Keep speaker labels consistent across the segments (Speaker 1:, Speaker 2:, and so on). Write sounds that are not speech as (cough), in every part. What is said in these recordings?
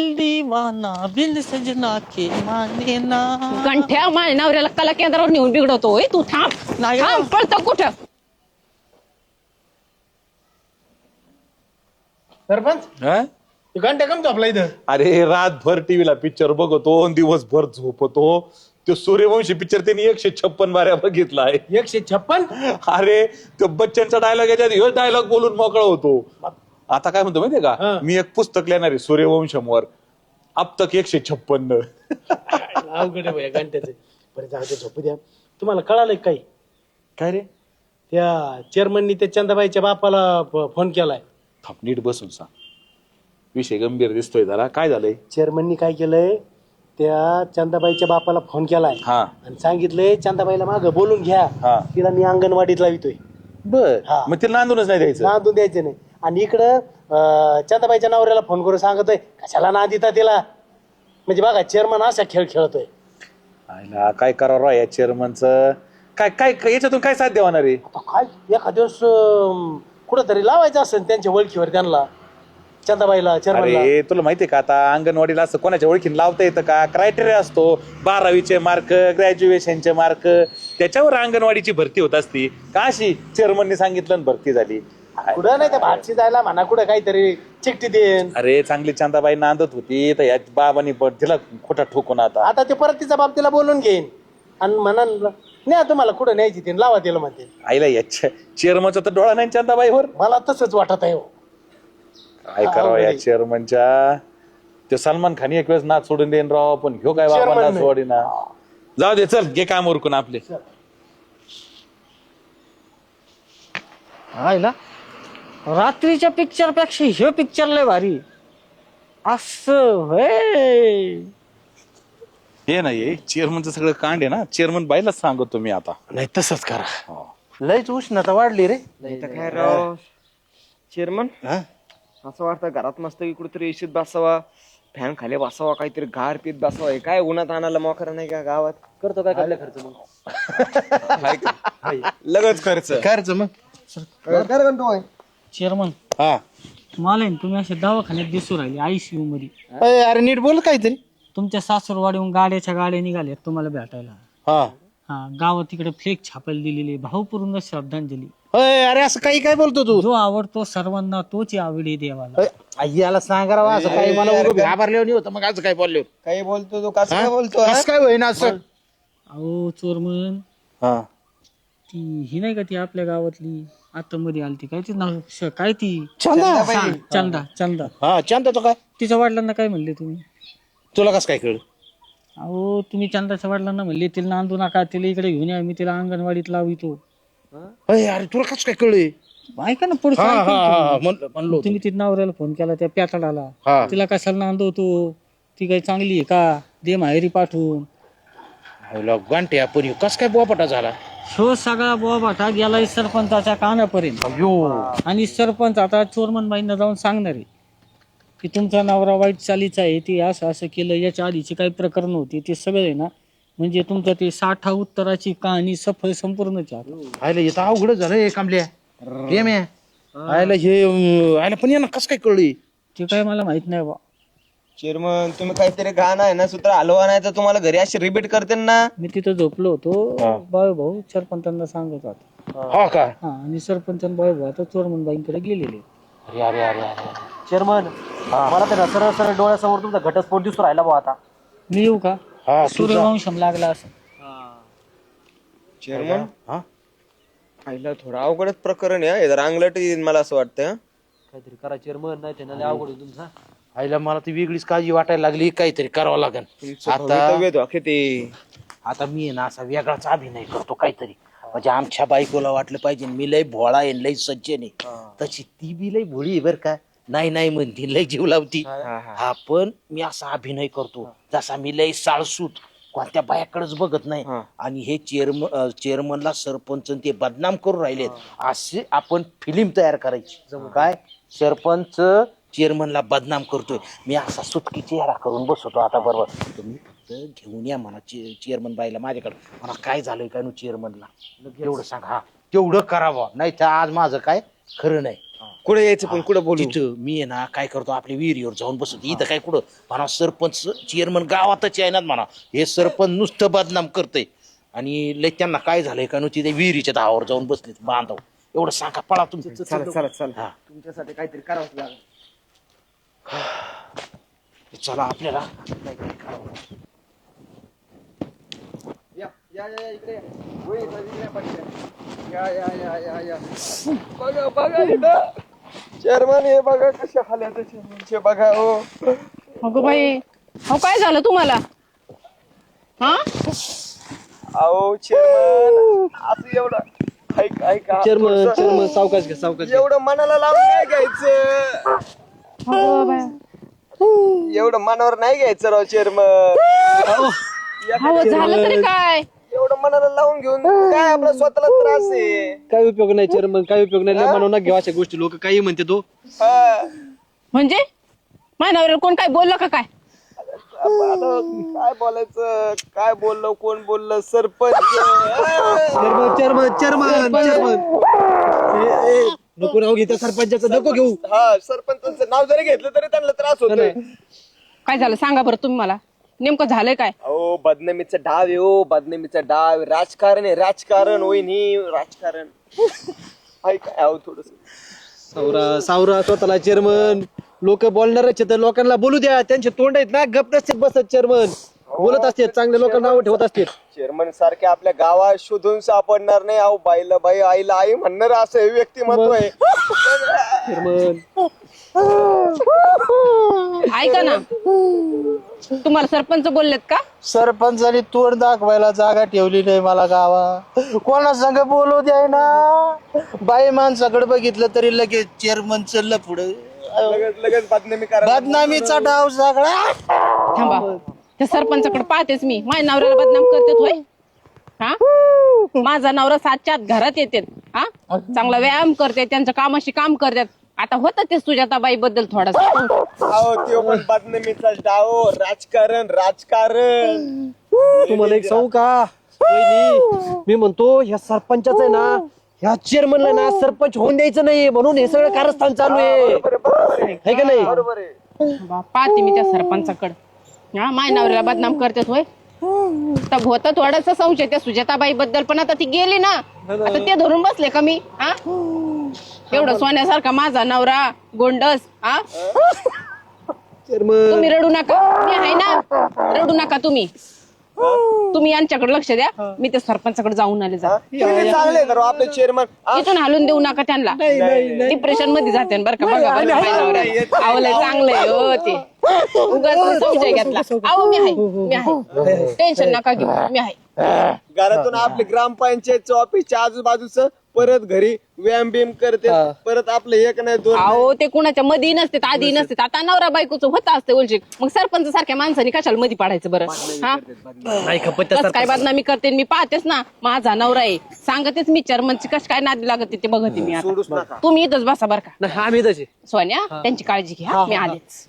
Speaker 1: दीवाना बिन सजना के माने ना
Speaker 2: गंठ्या माझ्या नवऱ्याला कला केंद्रावर नेऊन बिघडवतोय. तू थांब.
Speaker 1: नाही
Speaker 2: थांब पळतो कुठं?
Speaker 3: सरपंच
Speaker 4: हा?
Speaker 3: घंटा कम झोपला इथं?
Speaker 4: अरे रातभर टीव्हीला पिक्चर बघतो आणि दिवसभर झोपतो. तो सूर्यवंशी पिक्चर त्यांनी एकशे छप्पन बाऱ्या बघितला आहे.
Speaker 3: एकशे छप्पन?
Speaker 4: अरे तो बच्चनचा डायलॉग याच्यात ह्यो डायलॉग बोलून मोकळा होतो. आता काय म्हणतो माहितीये. का? मी एक पुस्तक लिहिणार आहे सूर्यवंशमवर. अब तक एकशे छप्पन्न. (laughs)
Speaker 3: अवघड आहे भैया घंट्याचं. बरं जाऊ दे झोपू द्या. तुम्हाला कळालं का काही?
Speaker 4: काय रे?
Speaker 3: त्या चेअरमननी त्या चंदाबाईच्या बापाला फ- फोन केलाय.
Speaker 4: थांब, नीट बसून सांग. विषय गंभीर दिसतोय जरा. काय झालंय?
Speaker 3: चेअरमननी काय केलंय? त्या चंदाबाईच्या बापाला फोन केलाय.
Speaker 4: हा.
Speaker 3: आणि सांगितलंय चंदाबाईला माग बोलून घ्या.
Speaker 4: हा.
Speaker 3: तिला मी अंगणवाडीत लावितोय.
Speaker 4: बर.
Speaker 3: हा.
Speaker 4: मग तिला नांदूनच नाही द्यायचं?
Speaker 3: नांदून द्यायचं नाही. आणि इकडं अं, चंदाबाईच्या नवऱ्याला फोन करून सांगतोय कशाला ना देता तिला? म्हणजे बघा चेअरमन असा खेळ खेळतोय.
Speaker 4: आयला काय करावं राव या चेअरमनच काय काय काय- याच्यातून काय साध्य होणार आहे?
Speaker 3: आता काय एखाद दिवस अं, कुठंतरी लावायचं असेल त्यांच्या ओळखीवर त्यांना चंदाबाईला चेअरमनला
Speaker 4: अरे तुला माहितीये का आता अंगणवाडीला असं कोणाच्या ओळखीने लावता येतं का? क्रायटेरिया असतो बारावीचे मार्क ग्रॅज्युएशनचे मार्क त्याच्यावर अंगणवाडीची भरती होत असती. का अशी चेअरमनने सांगितलं आणि भरती झाली?
Speaker 3: कुठं नाही त्या भाटशी जायला म्हणा कुठं काहीतरी चिठ्ठी देन
Speaker 4: अरे चांगली चांदाबाई नांदत होती तर या बाबांनी तिला खोटा ठोकून आता.
Speaker 3: आता ते परत तिचा बाप तिला बोलून घेईन. आणि म्हणा नाही तुम्हाला कुठं न्यायची ती? लावा तिला म्हणते.
Speaker 4: आईला याच्या चेअरमनचा तर डोळा नाही चांदाबाईवर.
Speaker 3: मला तसंच वाटत आहे हो.
Speaker 4: काय करावं या चेअरमनच्या ते सलमान खान एक वेळेस नाच सोडून देईन राव पण ह्यो काय बाबा
Speaker 3: Chairman
Speaker 4: नाच
Speaker 3: नाही.
Speaker 4: सोडी ना जाऊ दे चल घे काम उरकून आपले.
Speaker 1: आयला रात्रीच्या पिक्चरपेक्षा हे पिक्चर लय भारी. असं होय
Speaker 4: हे नाही चेअरमनचं सगळं कांड आहे ना. चेअरमन बाईलाच सांगतो मी आता.
Speaker 3: नाही तसंच करा.
Speaker 5: लयच उष्णता वाढली रे.
Speaker 6: नाही तर काय राव? चेअरमन असं वाटतं घरात मस्त की कुठेतरी एशीत बसावा फॅन खाली बसावा काहीतरी गार पीत बसावा. हे काय उन्हात आणायला मोकरा नाही का गावात? करतो काय आपल्या खर्च मग? लगच खर्च.
Speaker 5: खर्च मग.
Speaker 1: चेअरमन
Speaker 5: हा.
Speaker 1: मला आहे ना तुम्ही असे दवाखान्यात दिसू राहिले आयसीयू मध्ये.
Speaker 5: अय, अरे नीट बोल काहीतरी.
Speaker 1: तुमच्या सासूरवाडीहून गाड्याच्या गाड्या निघाल्या तुम्हाला भेटायला.
Speaker 5: हा.
Speaker 1: हा गावात तिकडे फ्लेक छापायला दिलेली भावपूर्ण श्रद्धांजली.
Speaker 5: अय, अरे असं काही काय बोलतो तू?
Speaker 1: जो आवडतो सर्वांना तोच आवडी देवाला.
Speaker 5: अय, आई याला सांगा राव असं काही मला उगाच घाबरल्यावर नाही होतं. मग असं काय बोललो
Speaker 6: काही बोलतो तू कसं काय बोलतो
Speaker 5: असं काय होईना असं?
Speaker 1: अहो चोरमन.
Speaker 5: हा.
Speaker 1: ती ही नाही का ती आपल्या गावातली? आतमध्ये आलती काय ती? नाव श- काय ती?
Speaker 5: चंदा.
Speaker 1: हा, चंदा चंदा
Speaker 5: हा चंदा तो काय?
Speaker 1: तिच्या वडिलांना काय म्हणले तुम्ही?
Speaker 5: तुला कसं काय कळलं?
Speaker 1: अहो तुम्ही चंदाच्या वडिलांना म्हणले तिला नांदू नका तिला इकडे घेऊन या मी तिला अंगणवाडीत लावितो.
Speaker 5: अरे तुला कसं काय कळलं?
Speaker 1: ऐका ना पुढचं
Speaker 5: हा हा
Speaker 1: ना
Speaker 5: हा
Speaker 1: तुम्ही.
Speaker 5: म्हणलं म्हणलो होतो.
Speaker 1: तुम्ही तिथं नवऱ्याला फोन केला त्या
Speaker 5: हा.
Speaker 1: तिला कशाला नांदवतो ती? काही चांगली आहे का? दे माहेरी पाठवून.
Speaker 5: अयला, गांठ्या पण ह्यो कसं काय बोपटा झाला?
Speaker 1: ह्यो सगळा बोबाटा गेलाय सरपंचाच्या कानापर्यंत.
Speaker 5: अयो
Speaker 1: आणि सरपंच आता चोरमनबाईंना जाऊन सांगणार आहे की तुमचा नवरा वाईट चालीचा आहे ते असं असं केलं याच्या आधीची काही प्रकरण होती ते सगळं आहे ना? म्हणजे तुमचं ते साठा उत्तराची कहाणी सफल संपूर्णच आहे. आता.
Speaker 5: आयला येतं अवघड झालं हे कामल्या प्रेम आहे. आयला हे अं, आयला पण यांना कसं काय कळलं
Speaker 1: ते काय मला माहीत नाही बा.
Speaker 6: चेअरमन तुम्ही काहीतरी गाणं आहे ना सूत्र हलवा नाही तर तुम्हाला घरी अशी रिपीट करते ना?
Speaker 1: मी तिथं झोपलो होतो. बाळ भाऊ सरपंचांना सांगत होता.
Speaker 5: हा. का?
Speaker 1: हा आणि सरपंच बाळ भाऊ आता चोरमनबाईंकडे गेलेले.
Speaker 5: अरे अरे अरे अरे
Speaker 7: चेअरमन मला तर सरळ सरळ डोळ्यासमोर तुमचा घटस्फोट दिसतो राहिला भाऊ आता.
Speaker 1: मी येऊ का?
Speaker 5: हा
Speaker 1: सूर्यवंशम लागला असं.
Speaker 6: चेअरमन?
Speaker 5: हा?
Speaker 6: आईला थोडं अवघडच प्रकरण आहे जर अंगलट येईल मला असं वाटतं हं.
Speaker 7: काहीतरी करा चेअरमन नाही ते अवघड आहे तुमचा.
Speaker 5: आईला मला ती वेगळीच काळजी वाटायला लागली काहीतरी करावं लागेल. आता
Speaker 6: ते.
Speaker 5: आता मी आहे ना असा वेगळाच अभिनय करतो काहीतरी. म्हणजे आमच्या बायकोला वाटलं पाहिजे मी लय भोळा आहे लय सज्जन आहे. तशी ती बी लय भोळी आहे बर का. नाही नाही म्हणती लय जीव लावती. हा पण मी असा अभिनय करतो. जसा मी लय साळसूत कोणत्या बायाकडेच बघत नाही. आणि हे चेअरमन चेअरमनला सरपंच ते बदनाम करून राहिलेत. असे आपण फिल्म तयार करायची. काय? सरपंच चेअरमनला बदनाम करतोय. मी असा सुटकी चेहरा करून बसवतो आता बरोबर. तुम्ही फक्त घेऊन या म्हणा चेअरमन बाईला माझ्याकडे. मला काय झालंय काय नु चेअरमनला? एवढं सांग हा. तेवढं करावं. नाही तर आज माझं काय खरं नाही.
Speaker 6: कुठे यायचं पण? कुठं बोलू?
Speaker 5: तिथं मी आहे ना काय करतो आपल्या विहिरीवर जाऊन बसतो. इथं काय कुठं? म्हणा सरपंच चेअरमन गावातच आहे ना म्हणा. हे सरपंच नुसतं बदनाम करतंय. आणि लय त्यांना काय झालंय का नुसती ते विहिरीच्या दहावर जाऊन बसले बांधव एवढं सांगा पळा तुम्ही.
Speaker 6: चला चला चला.
Speaker 5: हा.
Speaker 6: तुमच्यासाठी काहीतरी करावंच लागेल. (sighs)
Speaker 5: चला आपल्याला.
Speaker 6: या या या या, इकडे या. होय, या. या या या बघा बघा इथं चेअरमन हे बघा कशा हाल्यात चेअरमनचे बघा हो
Speaker 2: अगं बाई हो काय झालं तुम्हाला हा
Speaker 6: अहो चेअरमन असं एवढं ऐक ऐक
Speaker 7: चेअरमन चेअरमन सावकाश घ्या सावकाश घ्या.
Speaker 6: एवढं मनाला लावून नाही घ्यायचं
Speaker 2: अगं.
Speaker 6: एवढं मनावर नाही घ्यायचं राव चेअरमन
Speaker 2: अहो झालं तरी काय?
Speaker 6: एवढं मनाला लावून घेऊन काय आपला स्वतःला त्रास आहे?
Speaker 7: काय उपयोग नाही चेअरमन काय उपयोग नाही लय म्हणून घेऊ अशा गोष्टी. लोक काही म्हणते तो.
Speaker 6: हा.
Speaker 2: म्हणजे? नवऱ्याला कोण काय बोललं का काय?
Speaker 6: आता काय बोलायचं? काय बोललो कोण बोललं? Sarpanch.
Speaker 7: Chairman chairman chairman chairman नको राहू घेता सरपंचाचं नको घेऊ.
Speaker 6: हा सरपंचाचं नाव जरी घेतलं तरी त्यांना त्रास होतोय.
Speaker 2: काय झालं? सांगा बरं तुम्ही मला. नेमकं झालंय काय?
Speaker 6: अहो बदनामीचा डाव आहे हो बदनामीचा डाव. राजकारण आहे राजकारण वहिनी राजकारण. ऐका अहो थोडस.
Speaker 7: सावरा सावरा स्वतःला चेअरमन लोक बोलणारच आहेत, तर लोकांना बोलू द्या. त्यांचे तोंड आहेत ना गप नसतात बसत चेअरमन बोलत असते चांगल्या लोकांना नाव ठेवत असते.
Speaker 6: चेअरमन सारखे आपल्या गावात शोधून सापडणार नाही अहो बाईला बाई आईला आई म्हणणार असं हे व्यक्तिमत्व आहे
Speaker 7: चेअरमन
Speaker 2: ऐका ना. तुम्हाला सरपंच बोललेत का?
Speaker 3: सरपंचाने तोंड दाखवायला जागा ठेवली नाही मला गावा कोणा संग बोलू द्याय ना बाई माणसाकडे बघितलं तरी लगेच चेअरमन चाललं पुढे.
Speaker 6: लगेच लगेच बदनामी करा
Speaker 3: बदनामीचा डाव सगळा
Speaker 2: थांबा. त्या सरपंचाकडे पाहतेच मी. माझ्या नवऱ्याला बदनाम करते होय. हा? माझा नवरा सातच्या आत घरात येते हा? चांगला व्यायाम करते त्यांच्या कामाशी काम करतात. आता होतं ते सुजाताबाई बद्दल थोडासा.
Speaker 6: अहो त्यो पण बदनामीचा डाव राजकारण राजकारण.
Speaker 7: तुम्हाला एक सांगू का? वहिनी, मी म्हणतो ह्या सरपंचाच आहे ना ह्या चेअरमनला ना सरपंच होऊन द्यायचं नाही म्हणून हे सगळं कारस्थान चालू आहे. है का नाही?
Speaker 2: पाहते मी त्या सरपंचाकडे. हा माझ्या नवऱ्याला बदनाम करतात होय? तर होतं थोडस संशय त्या सुजाताबाई बद्दल पण आता ती गेली ना आता ते धरून बसले का मी? हा? एवढं सोन्यासारखा माझा नवरा गोंडस हा? तुम्ही रडू नका. मी आहे ना रडू नका तुम्ही. तुम्ही यांच्याकडे लक्ष द्या. मी त्या सरपंचाकडे जाऊन आले जा
Speaker 6: किती चांगले आहेत राव आपले चेअरमन
Speaker 2: इथून हालून देऊ नका त्यांना. डिप्रेशनमध्ये जाते बरं का बघा बघा माझ्या नवऱ्याला. अहो, लय चांगलं आहे हो ते. उगाच संशय घेतला. अहो मी आहे मी आहे. टेन्शन नका घेऊ मी आहे.
Speaker 6: घरातून आपले ग्रामपंचायतचं ऑफिसच्या आजूबाजूचं परत घरी व्यायाम बिम करते परत आपलं एक नाही दोन.
Speaker 2: अहो ते कुणाच्या मध्ये नसते आधी नसते आता नवरा बायकोचं होत असते उलशी मग सरपंच सारख्या माणसाने कशाला मध्ये पाडायचं बरं? हा?
Speaker 7: नाही खपत
Speaker 2: कस काय बदनामी करते? मी पाहतेच ना माझा नवरा आहे. सांगतेच मी चर्मनची कश काय नादी लागते ते बघते मी आता. तुम्ही इथंच बसा बरं का.
Speaker 7: नाही आम्ही तसे
Speaker 2: सोन्या त्यांची काळजी घ्या मी आलेच.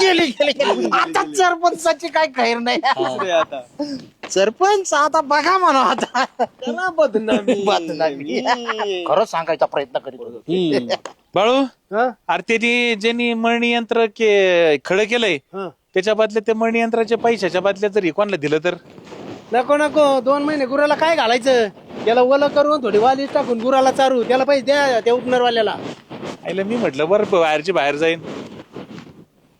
Speaker 3: गेली गेली गेली. (laughs) आता सरपंचाची काय खैर नाही (laughs) सरपंच आता बघा म्हणा आता
Speaker 6: त्याला बदनामी (laughs)
Speaker 3: बदनामी.
Speaker 5: खरंच सांगायचा प्रयत्न करीत होतो.
Speaker 4: बाळू
Speaker 3: हा?
Speaker 4: अरे त्यांनी ज्यांनी मळणी यंत्र के खडं केलंय
Speaker 3: हा.
Speaker 4: त्याच्या बदल्यात ते मळणी यंत्राच्या पैशाच्या बदल्यात जर कोणाला दिलं तर
Speaker 3: नको नको. दोन महिने गुराला काय घालायचं? त्याला ओलं करून थोडी वाली टाकून गुराला चारू. त्याला पैसे द्या त्या उपनरवाल्याला.
Speaker 4: आईला मी म्हटलं बरं बाहेरची बाहेर जाईन.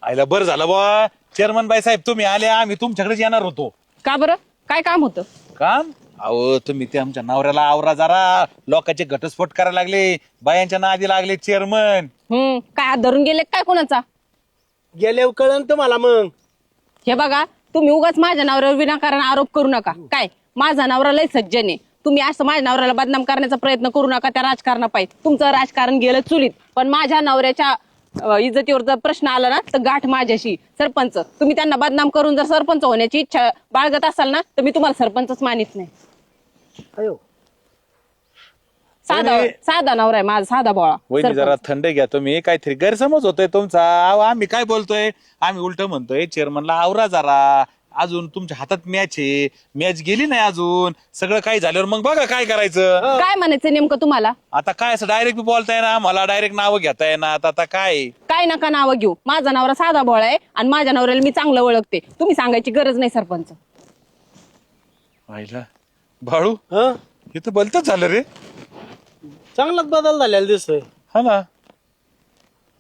Speaker 4: आईला बरं झालं बा चेअरमन बाई साहेब तुम्ही आले आम्ही तुमच्याकडेच येणार होतो.
Speaker 2: का बरं? काय काम होतं?
Speaker 4: काम? अहो तुम्ही ते आमच्या नवऱ्याला आवरा जरा. लोकांचे घटस्फोट करायला लागले. बायांच्या नादी लागले चेअरमन.
Speaker 2: हम्म काय हात धरून गेले काय कोणाचा?
Speaker 3: गेले कळन तुम्हाला मग.
Speaker 2: हे बघा तुम्ही उगाच माझ्या नवऱ्यावर विनाकारण आरोप करू नका. काय? माझा नवरा लय सज्जन आहे. तुम्ही असं माझ्या नवऱ्याला बदनाम करण्याचा प्रयत्न करू नका त्या राजकारणापायी. तुमचं राजकारण गेलं चुलीत. पण माझ्या नवऱ्याच्या इज्जतीवर जर प्रश्न आला ना तर गाठ माझ्याशी. सरपंच तुम्ही त्यांना बदनाम करून जर सरपंच होण्याची इच्छा बाळगत असाल ना तर मी तुम्हाला सरपंचच मानित नाही.
Speaker 3: अयो.
Speaker 2: साधा साधा नवरा आहे माझा साधा बोळा.
Speaker 4: वहिनी जरा. थंड घ्या तुम्ही. काहीतरी गैरसमज होतोय तुमचा. अहो, आम्ही काय बोलतोय? आम्ही उलट म्हणतोय चेअरमनला आवरा जरा. अजून तुमच्या हातात मॅच आहे. मॅच गेली नाही अजून. सगळं काही झाल्यावर मग बघा काय करायचं.
Speaker 2: काय म्हणायचं नेमकं तुम्हाला?
Speaker 4: आता काय असं डायरेक्ट बोलताय ना? मला डायरेक्ट नावं घेता येणार. आता आता काय?
Speaker 2: काय नका नावं घेऊ. माझा नवरा साधा भोळा आहे आणि माझ्या नवऱ्याला मी चांगलं ओळखते. तुम्ही सांगायची गरज नाही सरपंच.
Speaker 4: पाहिला बाळू
Speaker 3: हं?
Speaker 4: तर भलतच झालं रे.
Speaker 3: चांगलाच बदल झालेला दिसतोय.
Speaker 4: हा ना.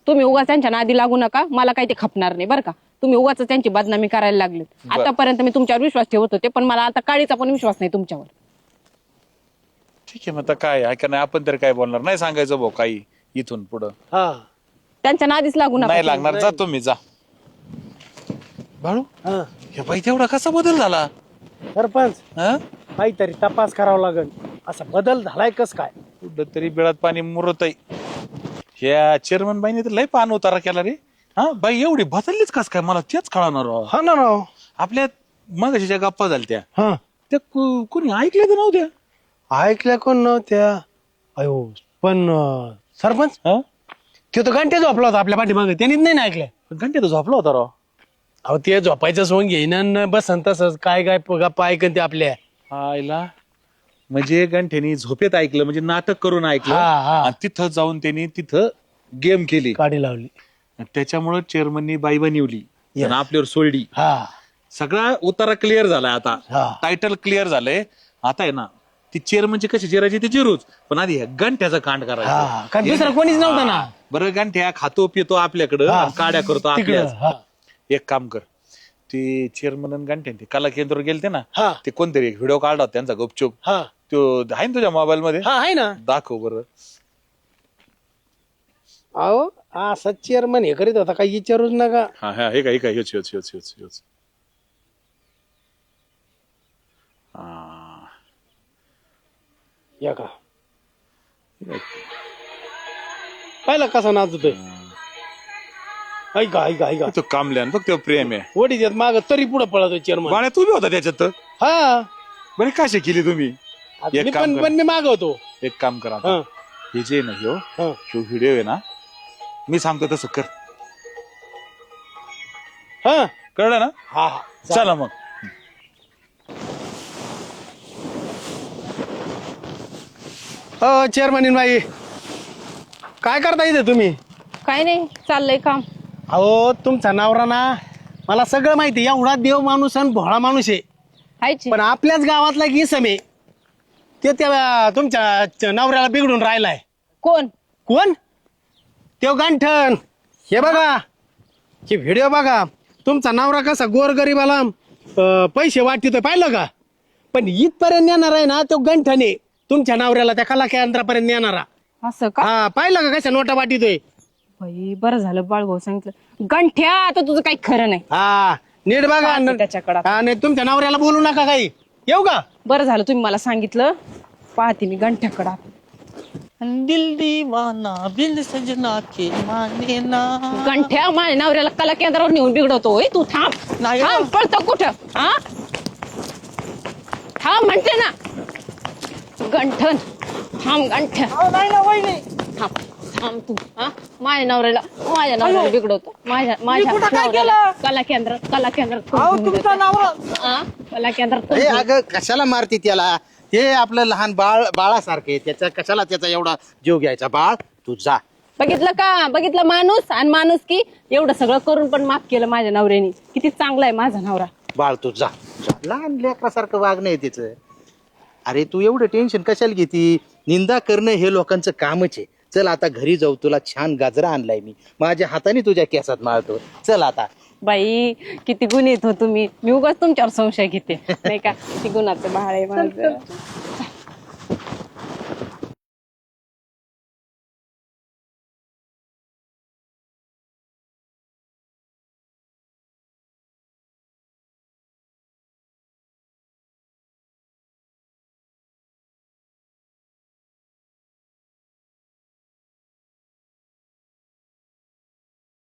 Speaker 2: तुम्ही उगाच त्यांच्या नादी लागू नका. मला काही ते खपणार नाही बरं का. तुम्ही उगाच त्यांची बदनामी करायला लागले आतापर्यंत मी तुमच्यावर विश्वास ठेवत होते पण मला आता काळीचा पण विश्वास नाही तुमच्यावर.
Speaker 4: ठीक आहे मग आता काय? ऐका नाही आपण तर काय बोलणार? नाही सांगायचं भाऊ काही इथून पुढं.
Speaker 3: हा.
Speaker 2: त्यांच्या नादीच लागू नका
Speaker 4: नाही लागणार. जा तुम्ही जा. बाळू
Speaker 3: हा.
Speaker 4: हे बाई तेवढा कसा बदल झाला?
Speaker 3: सरपंच
Speaker 4: हा?
Speaker 3: काहीतरी तपास करावा लागेल. असा बदल झालाय कस काय?
Speaker 4: कुठं तरी बिळात पाणी मुरत ह्या चेअरमन बाईने तर लय पान उतारा केला रे. हा बाई एवढी बदललीच कस काय? मला तेच कळणार राव.
Speaker 3: हा ना राव.
Speaker 4: आपल्या मग ज्या गप्पा झाल्या त्या
Speaker 3: हा.
Speaker 4: त्या कु- कोणी ऐकल्या तर नव्हत्या.
Speaker 3: ऐकल्या कोण नव्हत्या? अयो पण अं, सरपंच?
Speaker 4: हा?
Speaker 3: तो तर घंटे झोपला होता आपल्या पाठीमागे. त्यांनीच नाही ना ऐकलं
Speaker 4: पण घंटे तर झोपला होता राव.
Speaker 3: अहो ते झोपायचं सोंग घेईन बसन तसंच. काय काय गप्पा ऐकन ते आपल्या.
Speaker 4: आयला म्हणजे गंठ्यानी झोपेत ऐकलं म्हणजे नाटक करून ऐकलं.
Speaker 3: हा, हा.
Speaker 4: आणि तिथं जाऊन त्यांनी तिथं गेम केली.
Speaker 3: काढी लावली.
Speaker 4: त्याच्यामुळं चेअरमननी बाई बनवली. आणि आपल्यावर सोडली.
Speaker 3: हा.
Speaker 4: सगळा उतारा क्लिअर झालाय आता.
Speaker 3: हा.
Speaker 4: टायटल क्लिअर झालंय. आता आहे ना ती चेअरमनची कशी चिरायची ती चिरूच पण आधी ह्या गंठ्याचा कांड
Speaker 3: हा.
Speaker 4: करायचा
Speaker 3: कारण दुसरं कोणीच नव्हतं ना.
Speaker 4: बरं गंठ्या खातो पितो आपल्याकडं
Speaker 3: हा.
Speaker 4: आणि काड्या करतो
Speaker 3: तिकडं
Speaker 4: आपल्या
Speaker 3: हा.
Speaker 4: एक काम कर. ते चेअरमन गंठ्या ते कला केंद्रावर गेलते ना
Speaker 3: हा.
Speaker 4: ते कोणतरी एक व्हिडिओ काढला होता त्यांचा गुपचूप.
Speaker 3: हा.
Speaker 4: तो आहे ना तुझ्या मोबाईल मध्ये?
Speaker 3: हा आहे ना.
Speaker 4: दाखव बरं.
Speaker 3: अहो हा चेअरमन हे करीत होता काही विचारूच नका.
Speaker 4: हा हा हे का हे का ह्योच ह्योच ह्योच ह्योच ह्योच हा.
Speaker 3: या का? पाहिलं कसा नाचतोय? ऐका ऐका ऐका
Speaker 4: तो कामल्यान बघ तो प्रेम आहे.
Speaker 3: वडी देत माग तरी पुढे पळतोय चेअरमन
Speaker 4: बाळ्या तू बी होता त्याच्यात?
Speaker 3: हा.
Speaker 4: बरे कशी केली तुम्ही? एक काम
Speaker 3: पण
Speaker 4: कर.
Speaker 3: पण मी माग होतो.
Speaker 4: एक काम करा
Speaker 3: हा.
Speaker 4: हे जे आहे ना ह्यो
Speaker 3: हा.
Speaker 4: ह्यो व्हिडिओ आहे ना मी सांगतो तसं कर.
Speaker 3: हा.
Speaker 4: कळलं ना?
Speaker 3: हा हा.
Speaker 4: चला मग.
Speaker 3: हो चेअरमन बाई काय करता इथे तुम्ही?
Speaker 2: काय नाही चाललंय काम.
Speaker 3: अहो तुमचा नवरा ना मला सगळं माहिती एवढा देव माणूस आणि भोळा माणूस आहे.
Speaker 2: हायची
Speaker 3: पण आपल्याच गावातला गिसम आहे. ते त्या तुमच्या च- नवऱ्याला बिघडून राहिलाय.
Speaker 2: कोण?
Speaker 3: कोण? तो गांठण. हे बघा. हे व्हिडिओ बघा. तुमचा नवरा कसा गोरगरीबाला अं, पैसे वाटतोय पाहिलं का? पण इथपर्यंत येणार आहे ना तो गंठणे तुमच्या नवऱ्याला त्या कला केंद्रापर्यंत नेणारा.
Speaker 2: असं का?
Speaker 3: हा पाहिलं का कशा नोटा वाटितोय?
Speaker 2: बाई बरं झालं बाळभाऊ सांगितलं. गंठ्या आता तुझं काही खरं नाही.
Speaker 3: हा नीट बघा.
Speaker 2: पाहते त्याच्याकडं.
Speaker 3: हा नाही तुमच्या नवऱ्याला बोलू नका काही. येऊ का?
Speaker 2: बरं झालं तुम्ही मला सांगितलं. पाहते मी गंठ्याकडं.
Speaker 1: दिल दीवाना बिन सजना के माने ना.
Speaker 2: गंठ्या माझ्या नवऱ्याला कला केंद्रावर नेऊन बिघडवतो होय तू थांब.
Speaker 1: नाही
Speaker 2: थांब पळतो कुठं? हा? थांब म्हणते ना. गंठन. थांब गंठ्या. थांब. तू हा? माझ्या नवऱ्याला माझ्या नवऱ्याला बिघडवतो. माझ्या माझ्या नवऱ्याला कला? केंद्रात कला केंद्रात. हा? कला केंद्रात तू
Speaker 5: अरे
Speaker 2: घेऊन
Speaker 5: अगं कशाला मारती त्याला? ते आपलं लहान बाळ बाळासारखे त्याचा कशाला त्याचा एवढा जीव घ्यायचा? बाळ तू जा.
Speaker 2: बघितलं का? बघितलं माणूस? आणि माणूस की एवढं सगळं करून पण माफ केलं माझ्या नवऱ्याने. किती चांगला आहे माझा नवरा.
Speaker 5: बाळ तू जा. जा. लहान लेकरासारखं वागणं आहे तिचं. अरे तू एवढं टेन्शन कशाला घेती? निंदा करणं हे लोकांचं कामच आहे. चल आता घरी जाऊ तुला छान गाजरा आणलाय मी. माझ्या हाताने तुझ्या केसात माळतो. चल आता.
Speaker 2: बाई किती गुण येत हो तुम्ही. मी उगाच तुमच्यावर संशय घेते. (laughs) नाही का? किती गुणाचं बाळ आहे माझं.